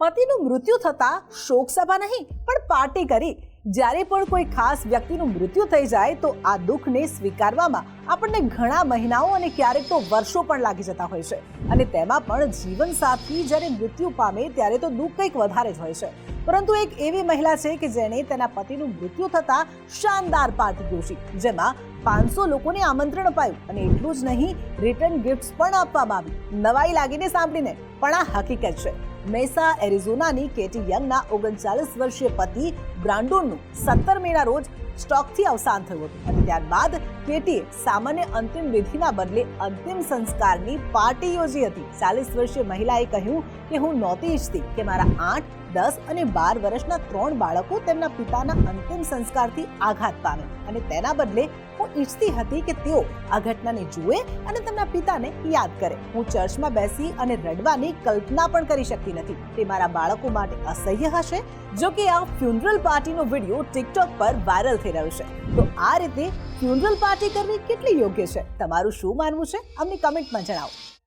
પતિનું મૃત્યુ થતાં શોક સભા નહીં, પણ પાર્ટી કરી. જ્યારે પણ કોઈ ખાસ વ્યક્તિનું મૃત્યુ થઈ જાય, તો આ દુઃખને સ્વીકારવામાં આપણને ઘણા મહિનાઓ અને ક્યારેક તો વર્ષો પણ લાગી જતા હોય છે. અને તેમાં પણ જીવનસાથી જ્યારે મૃત્યુ પામે, ત્યારે તો દુઃખ કંઈક વધારે જ હોય છે. પરંતુ એક એવી મહિલા છે કે જેણે તેના પતિનું મૃત્યુ થતાં શાનદાર પાર્ટી યોજી જેમાં પાંચસો લોકોને આમંત્રણ અપાયું. અને એટલું જ નહીં રિટર્ન ગિફ્ટ્સ પણ આપવામાં આવી. નવાઈ લાગીને સાંભળીને, પણ આ હકીકત છે. મેસા એરિઝોનાની કેટી યંગના ઓગણચાલીસ વર્ષીય પતિ બ્રાન્ડોનનું સત્તર મેના રોજ સ્ટોકથી અવસાન થયું હતું. અને ત્યારબાદ કેટીએ સામાન્ય અંતિમ વિધિના બદલે અંતિમ સંસ્કારની પાર્ટી યોજી હતી. ચાલીસ વર્ષીય મહિલાએ કહ્યું કે, હું નહોતી ઈચ્છતી કે મારા આઠ, દસ અને બાર વર્ષના ત્રણ બાળકો તેમના પિતાના અંતિમ સંસ્કારથી આઘાત પામે. અને તેના બદલે હું ઈચ્છતી હતી કે તેઓ આ ઘટનાને જુએ અને તેમના પિતાને યાદ કરે. હું ચર્ચમાં બેસી અને રડવાની કલ્પના પણ કરી શકતી નથી. તે મારા બાળકો માટે અસહ્ય હશે. જો કે આ ફ્યુનરલ પાર્ટીનો વીડિયો ટિકટોક પર વાયરલ થઈ રહ્યો તો આ રીતે ફ્યુનરલ પાર્ટી કરવી કેટલી યોગ્ય છે? તમારું શું માનવું છે? અમને કમેન્ટમાં જણાવો.